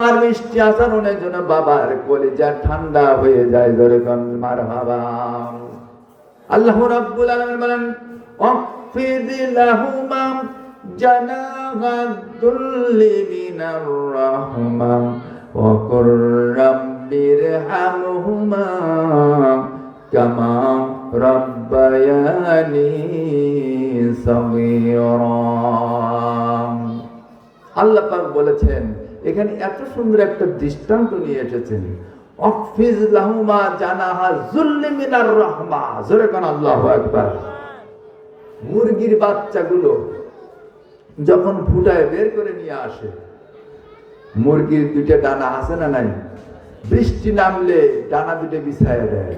আর মিষ্টি আচরণের জন্য বাবার কলিজা ঠান্ডা হয়ে যায় যেরকম মার বাবা আল্লাহ রাব্বুল আলামিন বলেন অফিদ লাহুমা জানাহা দুল্লি মিনার রাহমা, ওয়া কুর রাব্বিরহামহুমা কামা রাব্বায়ানি সাগীরা। আল্লাহ পাক বলেছেন এখানে এত সুন্দর একটা দৃষ্টান্ত নিয়ে এসেছেন। অফিজ লাহুমা জানাহা জুল্লি মিনার রাহমা। জোরে কোন আল্লাহু আকবার। মুরগির বাচ্চাগুলো যখন ফুটায় বের করে নিয়ে আসে, মুরগির দুইটা ডানা আছে না নাই? বৃষ্টি নামলে ডানা দুটো বিছায় দেয়।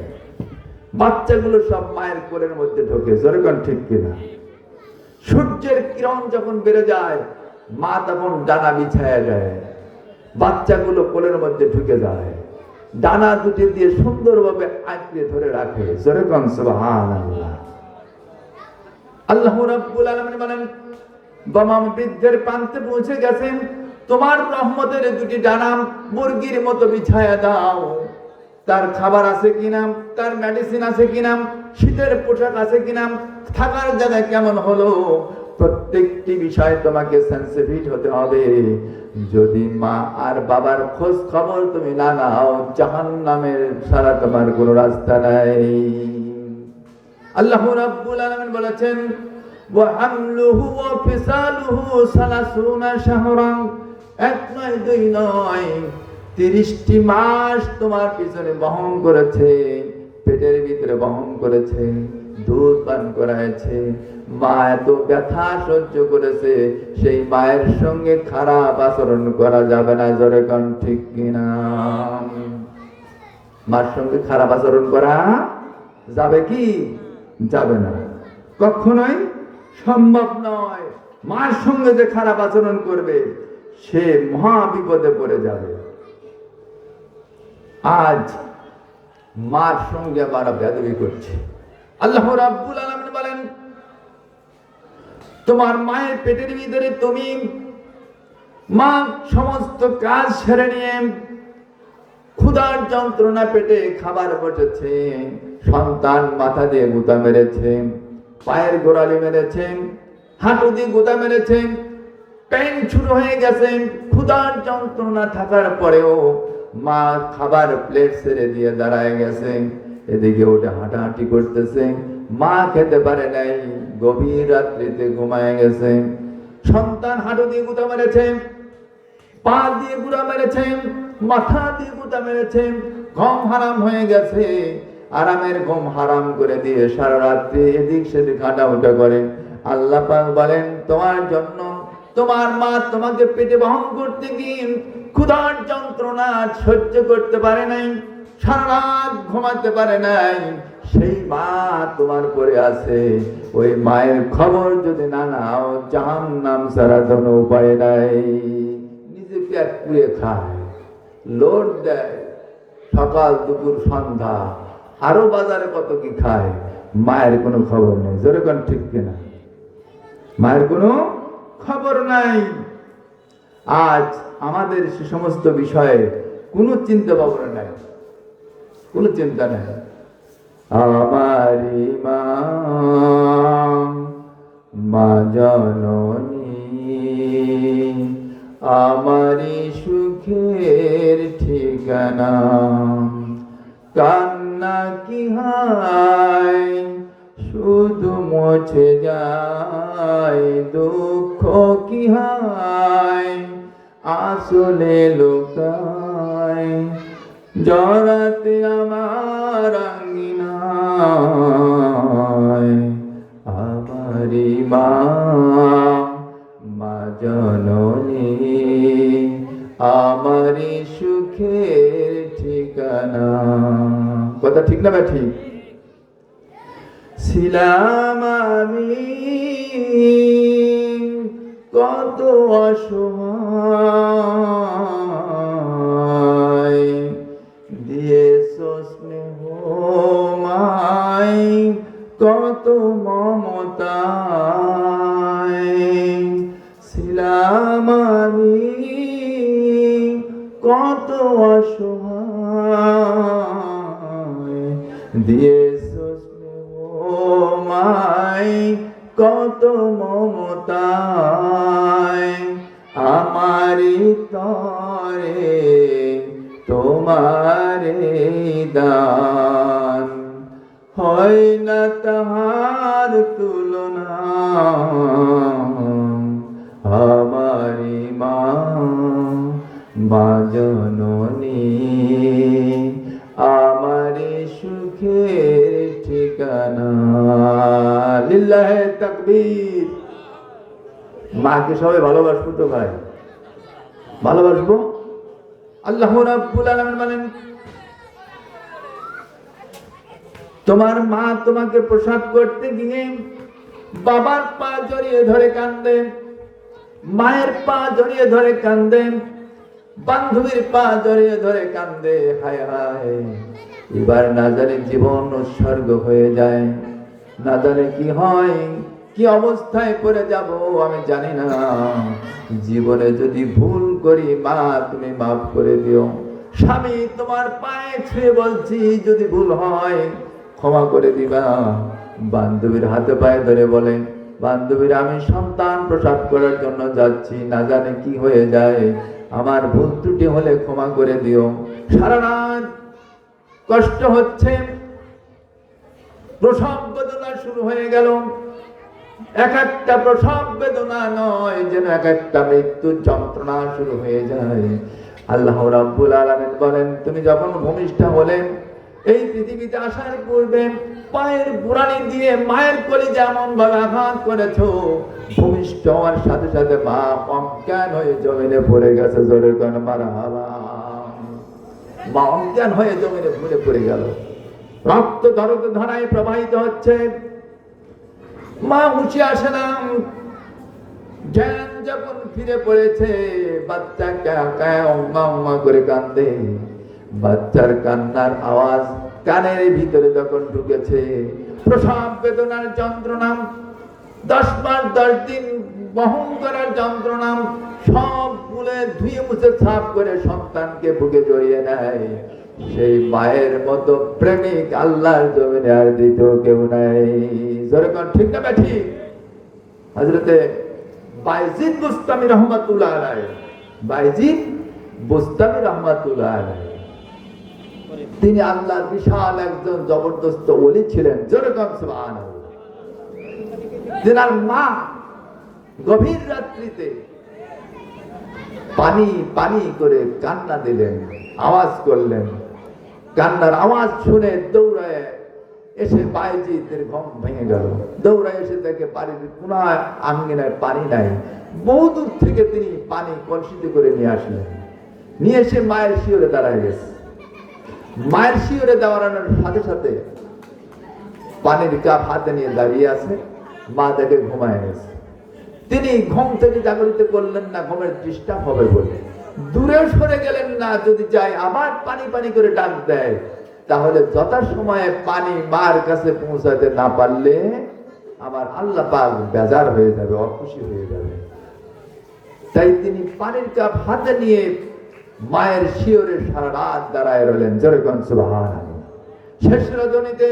বাচ্চাগুলো সব মায়ের কোলের মধ্যে ঢোকে, জোরে কোন ঠিক কিনা? সূর্যের কিরণ যখন বেড়ে যায়, মা তখন ডানা বিছায় দেয়। বাচ্চাগুলো কোলের মধ্যে ঢুকে যায়। ডানা দুটি দিয়ে সুন্দরভাবে আঁকড়ে ধরে রাখে। যেরকম সুবহান আল্লাহ আল্লাহ রাব্বুল আলামিন বলেন, বামাম বৃদ্ধের প্রান্তে পৌঁছে গেছেন। তোমার রহমতের দুটি ডানা মুরগির মতো বিছায়া দাও। তার খাবার আছে কিনা? তার মেডিসিন আছে কিনা? শীতের পোশাক আছে কিনা? থাকার জায়গা কেমন হলো? প্রত্যেকটি বিষয়ে তোমাকে সেন্সিটিভ হতে হবে। যদি মা আর বাবার খোঁজ খবর তুমি না নাও জাহান নামের সারা তোমার কোনো রাস্তা নাই। আল্লাহ রাব্বুল আলামিন বলেছেন ওয়া ফিসালুহু সালাসুনা শাহরান। এক নয়, দুই নয়, তিরিশটি মাস তোমার পিছনে বহন করেছে, পেটের ভিতরে বহন করেছে। দুধ পান করাইছে। মা এত ব্যথা সহ্য করেছে, সেই মায়ের সঙ্গে খারাপ আচরণ করা যাবে না, জোরে কান, ঠিক কিনা? মার সঙ্গে খারাপ আচরণ করা যাবে কি? যাবে না। কখনোই সম্ভব নয়। মার সঙ্গে যে খারাপ আচরণ করবে, সে মহা বিপদে পড়ে যাবে। আজ মার সঙ্গে আমরা বেদবি করছি। আল্লাহ রাব্বুল আলামিন বলেন, তোমার মায়ের পেটের ভিতরে তুমি মা সমস্ত কাজ সেরে নিয়ে ক্ষুধার যন্ত্রণা পেটে খাবার বসেছে, সন্তান মাথা দিয়ে গুতা মেরেছে, পায়ের গোড়ালি মেরেছে, হাঁটু দিয়ে গুতা মেরেছে, পেন শুরু হয়ে গেছে, ক্ষুধার যন্ত্রণা থাকার পরেও মা খাবার প্লেট ছেড়ে দিয়ে দাঁড়ায় গেছে। এদিকে ওটা হাঁটাহাঁটি করতেছে। মা খেতে পারে নাই, গভীর রাত্রিতে ঘুমায় গেছে। সন্তান হাঁটু দিয়ে গুঁতা মেরেছে, পা দিয়ে গুড়া মেরেছে, মাথা দিয়ে গুঁতা মেরেছে, ঘুম হারাম হয়ে গেছে। আরামের ঘুম হারাম করে দিয়ে সারা রাত্রি এদিক সেদিক হাঁটা উঠা করে। আল্লাহ বলেন, তোমার জন্য তোমার মা তোমাকে পেটে বহন করতে গিয়ে ক্ষুধার যন্ত্রণা সহ্য করতে পারে নাই। সারা রাত ঘুমাতে পারে নাই। সেই মা তোমার পরে আছে। ওই মায়ের খবর যদি না নাও জাহান নাম ছাড়া কোনো উপায় নাই। নিজে পেট পুড়ে খায়, লোড দেয়। সকাল, দুপুর, সন্ধ্যা, আরও বাজারে কত কি খায়, মায়ের কোনো খবর নেই। জোরে যেরকম ঠিক কিনা? মায়ের কোনো খবর নাই। আজ আমাদের সে সমস্ত বিষয়ে কোনো চিন্তা ভাবনা নাই। কোনো চিন্তা নাই। আমারি মা জননী, আমারি সুখের ঠিকানা। কান্না কি হায়, শুধু মুছে যায়, দুঃখ কি হায়, আসলে লোকায়। জড়াতে আমার আঙ্গিনায় আমারি মা মা জননী আমারি সুখের ঠিকানা। কথা ঠিক না ঠিক ছিলাম আমি কত অসহায় কত আমি কত অসহায়। মাই কত মমতায় আমারি তরে তোমারে দান হয় না তাহার তুলনা। আমারি মা মা জননী আমারি সুখের ঠিকানা। লিল্লাহে তাকবীর। মাকে সবাই ভালোবাসবো তো ভাই? ভালোবাসবো? আল্লাহ রাব্বুল আলামিন বলেন তোমার মা তোমাকে প্রসাদ করতে গিয়ে বাবার পা জড়িয়ে ধরে কান্দে, মায়ের পা জড়িয়ে ধরে কান্দে, বান্ধবীর পা জড়িয়ে ধরে কান্দে। হায় হায়, এবার না জানে জীবন উৎসর্গ হয়ে যায়, না জানে কি হয়, কি অবস্থায় পড়ে যাব আমি জানি না। জীবনে যদি ভুল করি, মা তুমি মাফ করে দিও। স্বামী তোমার পায়ে ছুঁয়ে বলছি, যদি ভুল হয় ক্ষমা করে দিবা। বান্ধবীর হাতে পায়ে ধরে বলে, বান্ধবীর, আমি সন্তান প্রসাদ করার জন্য যাচ্ছি, না জানে কি হয়ে যায়। আমার ভুল ত্রুটি হলে ক্ষমা করে দিও। সারা রাত কষ্ট হচ্ছে। প্রসব বেদনা শুরু হয়ে গেল। এক একটা প্রসব বেদনা নয়, যেন এক একটা মৃত্যুর যন্ত্রণা শুরু হয়ে যায়। আল্লাহ রাব্বুল আলামিন বলেন, তুমি যখন ভূমিষ্ঠ হলেন এই পৃথিবীতে আসার পূর্বে পায়ের বুড়ানি দিয়ে মায়ের কলি যেমন ভাবে আঘাত করেছ। ভূমিষ্ঠ হওয়ার সাথে সাথে মা অজ্ঞান হয়ে জমিনে পড়ে গেছে, জোরে কোন মারা মা অজ্ঞান হয়ে জমিনে ঘুরে পড়ে গেল। রক্ত ধরত ধারায় প্রবাহিত হচ্ছে। মা উঠে আসে না। জ্ঞান যখন ফিরে পড়েছে, বাচ্চা কাকা অম্মা অম্মা করে কান্দে বাচ্চার কান্নার আওয়াজ কানের ভিতরে যখন ঢুকেছে, প্রসব বেদনার যন্ত্রণা দশ মাস দশ দিন বহন করার যন্ত্রণা সব ভুলে ধুয়ে মুছে সাফ করে সন্তানকে বুকে জড়িয়ে নেয়। সেই মায়ের মতো প্রেমিক আল্লাহর জমিনে আর দ্বিতীয় কেউ নাই। ঠিক না ঠিক হজরতে বাইজিদ বুস্তামি রহমাতুল্লাহ আলাই বাইজিদ বুস্তামি রহমাতুল্লাহ আলাই তিনি আল্লাহর বিশাল একজন জবরদস্ত ওলি ছিলেন। যেরকম সুবহানাল্লাহ। তেনার মা গভীর রাত্রিতে পানি পানি করে কান্না দিলেন, আওয়াজ করলেন। কান্নার আওয়াজ শুনে দৌড়ায় এসে বাইজিদের ঘম ভেঙে গেল। দৌড়ায় এসে দেখে বাড়ির কোনায়, আঙ্গিনায় পানি নাই। বহু দূর থেকে তিনি পানি কলসিতে করে নিয়ে আসলেন। নিয়ে এসে মায়ের শিওরে দাঁড়ায় গেছে। মায়ের শিওরে দাঁড়ানোর সাথে সাথে পানির কাপ হাতে নিয়ে দাঁড়িয়ে আছে, মা দেখে ঘুমায় গেছে। তিনি ঘুম থেকে জাগরিত করলেন না, ঘুমের ডিস্টার্ব হবে বলে। দূরে সরে গেলেন না, যদি যাই আবার পানি পানি করে ডাক দেয়, তাহলে যথাসময়ে পানি মার কাছে পৌঁছাতে না পারলে আমার আল্লাহ পাক বেজার হয়ে যাবে, অখুশি হয়ে যাবে। তাই তিনি পানির কাপ হাতে নিয়ে মায়ের শিওরে সারা রাত দাঁড়ায় রইলেন। যেরকম সুবাহান শেষ রজনীতে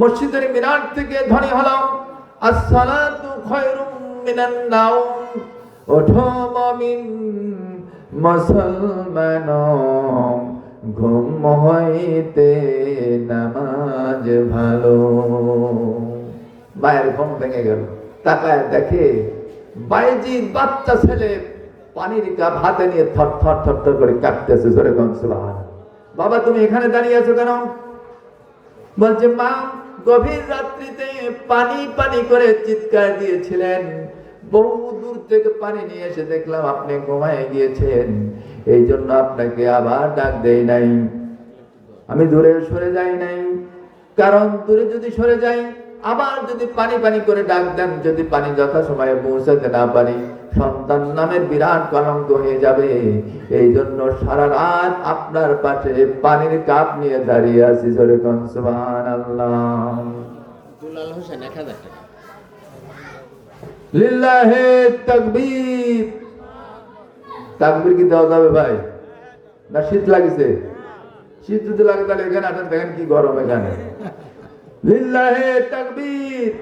মসজিদের মিনার থেকে ধ্বনি হলো, আসসালাতু খায়রুম মিনান নাওম ওঠো মুমিন মুসলমান ঘুম হইতে নামাজ ভালো। মায়ের ঘুম ভেঙে গেল। তাকায় দেখে বাইজি বাচ্চা ছেলে পানির কাপ হাতে নিয়ে থর থর থর থর করে কাঁপতেছে জোরে গন বাবা, তুমি এখানে দাঁড়িয়ে আছো কেন? বলছে, মা, গভীর রাত্রিতে পানি পানি করে চিৎকার দিয়েছিলেন। বহু দূর থেকে পানি নিয়ে এসে দেখলাম আপনি ঘুমায় গিয়েছেন। এই জন্য আপনাকে আবার ডাক দেই নাই। আমি দূরে সরে যাই নাই। কারণ দূরে যদি সরে যাই আবার যদি পানি পানি করে ডাক দেন যদি পানি যথাসময়ে পৌঁছাতে না পারি সন্তান নামের বিরাট কলঙ্ক হয়ে যাবে। এই জন্য সারা রাত আপনার পাশে পানির কাপ নিয়ে দাঁড়িয়ে আছি জোরে কনসুবান আল্লাহ দুলাল হোসেন এক হাজার টাকা। লিল্লাহে তাকবীর। তাকবীর কি দেওয়া যাবে ভাই? না শীত লাগিছে? শীত যদি লাগে তাহলে এখানে আসেন দেখেন কি গরম এখানে। লিল্লাহে তাকবীর।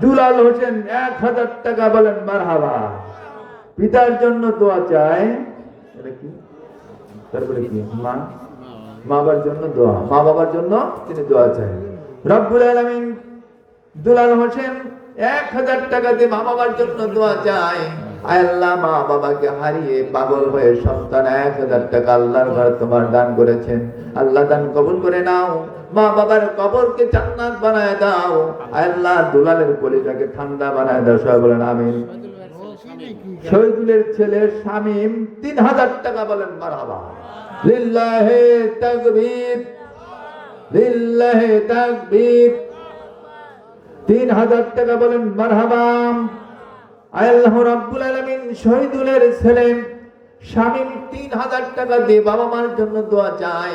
দুলাল হোসেন, এক হাজার টাকা বলেন, মারহাবা। পিতার জন্য দোয়া চায় তারপরে কি? মা? মা বাবার জন্য দোয়া। মা বাবার জন্য তিনি দোয়া চাই। রব্বুল আলামিন, দুলাল হোসেন, এক হাজার টাকা দিয়ে মা বাবার জন্য দোয়া চাই। আল্লাহ, মা বাবাকে হারিয়ে পাগল হয়ে সন্তান এক হাজার টাকা আল্লাহর ঘর তোমার দান করেছেন। আল্লাহ দান কবুল করে নাও। মা বাবার কবরকে জান্নাত বানায় দাও। আল্লাহ দুলালের কলিজাকে ঠান্ডা বানায় দাও, সবাই বলেন আমিন। শহীদুলের ছেলে শামীম তিন হাজার টাকা বলেন মারহাবা। লিল্লাহে তাকবীর লিল্লাহে তাকবীর। তিন হাজার টাকা বলেন মারহাবাম আল্লাহ রাব্বুল আলামিন শহীদুলের ছেলে শামীম তিন হাজার টাকা দিয়ে বাবা মার জন্য দোয়া চায়।